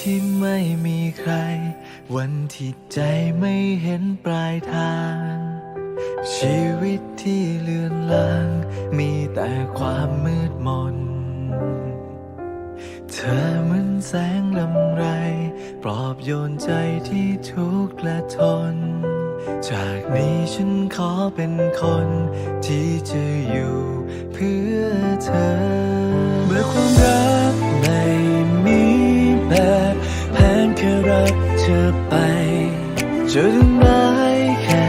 ที่ไม่มีใคร วันที่ใจไม่เห็นปลายทาง ชีวิตที่เลือนลาง มีแต่ความมืดมน เธอเหมือนแสงลำไร ปลอบโยนใจที่ทุกข์และทน จากนี้ฉันขอเป็นคน ที่จะอยู่เพื่อเธอ เมื่อความรัก ธอไป จะทำร้ายแค่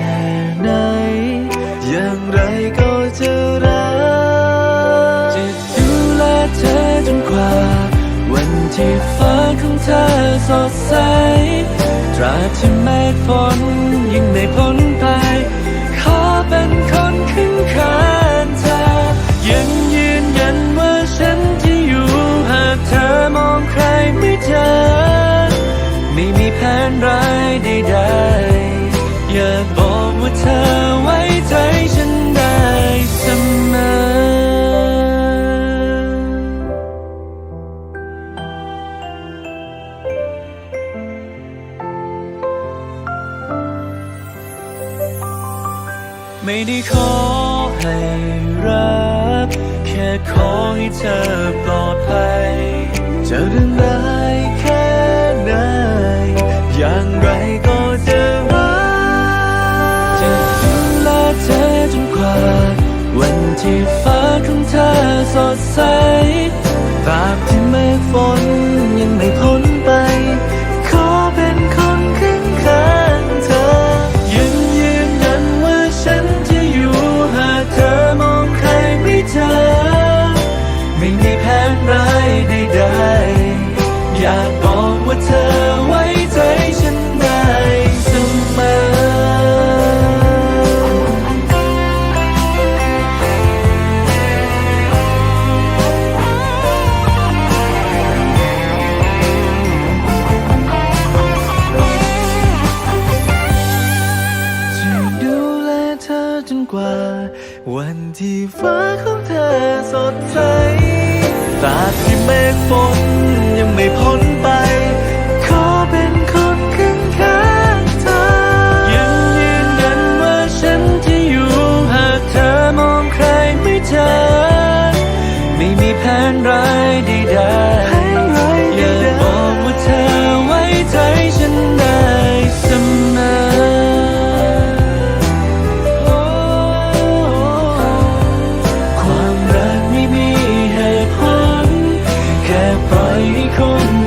ไหน อย่างไรก็จะรัก จะดูแลเธอจนกว่า วันที่ฟ้าของเธอสดใส ตราที่เมฆฝนยังไม่พ้น ผนร้ายใดๆอยากบอกว่าเธอไว้ใจฉันได้เสมอไม่ได้ขอให้รัก แค่ขอให้เธอปลอดภัยจะเรื่องราย วันที่ฟ้าของเธอสดใสตราบที่เมฆฝนยังไม่พ้นไป ขอเป็นคนข้างข้างเธอ ยืนยืนยันว่าฉันจะอยู่หากเธอมองใครไม่เจอ ไม่มีแผนร้ายใดๆอยากบอกว่าเธอ วันที่ฟ้าของเธอสดใสตราที่เมฆฝนยังไม่พ้นไป คง